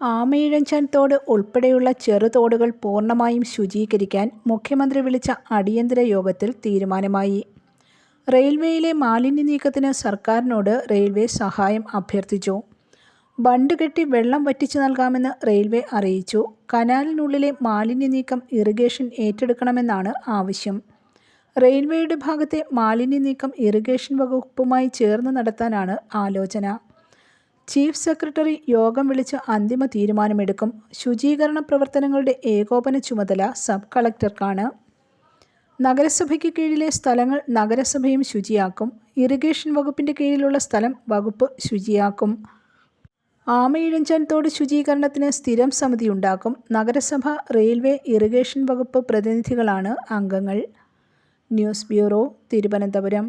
ആമയിഴഞ്ചാൻ തോട് ഉൾപ്പെടെയുള്ള ചെറുതോടുകൾ പൂർണമായും ശുചീകരിക്കാൻ മുഖ്യമന്ത്രി വിളിച്ച അടിയന്തര യോഗത്തിൽ തീരുമാനമായി. റെയിൽവേയിലെ മാലിന്യ നീക്കത്തിന് സർക്കാരിനോട് റെയിൽവേ സഹായം അഭ്യർത്ഥിച്ചു. ബണ്ട് കെട്ടി വെള്ളം വറ്റിച്ചു നൽകാമെന്ന് റെയിൽവേ അറിയിച്ചു. കനാലിനുള്ളിലെ മാലിന്യ നീക്കം ഇറിഗേഷൻ ഏറ്റെടുക്കണമെന്നാണ് ആവശ്യം. റെയിൽവേയുടെ ഭാഗത്തെ മാലിന്യ നീക്കം ഇറിഗേഷൻ വകുപ്പുമായി ചേർന്ന് നടത്താനാണ് ആലോചന. ചീഫ് സെക്രട്ടറി യോഗം വിളിച്ച് അന്തിമ തീരുമാനമെടുക്കും. ശുചീകരണ പ്രവർത്തനങ്ങളുടെ ഏകോപന ചുമതല സബ് കളക്ടർക്കാണ്. നഗരസഭയ്ക്ക് കീഴിലെ സ്ഥലങ്ങൾ നഗരസഭയും ശുചിയാക്കും. ഇറിഗേഷൻ വകുപ്പിന്റെ കീഴിലുള്ള സ്ഥലം വകുപ്പ് ശുചിയാക്കും. ആമയിഴഞ്ചാൻതോട് ശുചീകരണത്തിന് സ്ഥിരം സമിതി ഉണ്ടാക്കും നഗരസഭ, റെയിൽവേ, ഇറിഗേഷൻ വകുപ്പ് പ്രതിനിധികളാണ് അംഗങ്ങൾ. News bureau, Thiruvananthapuram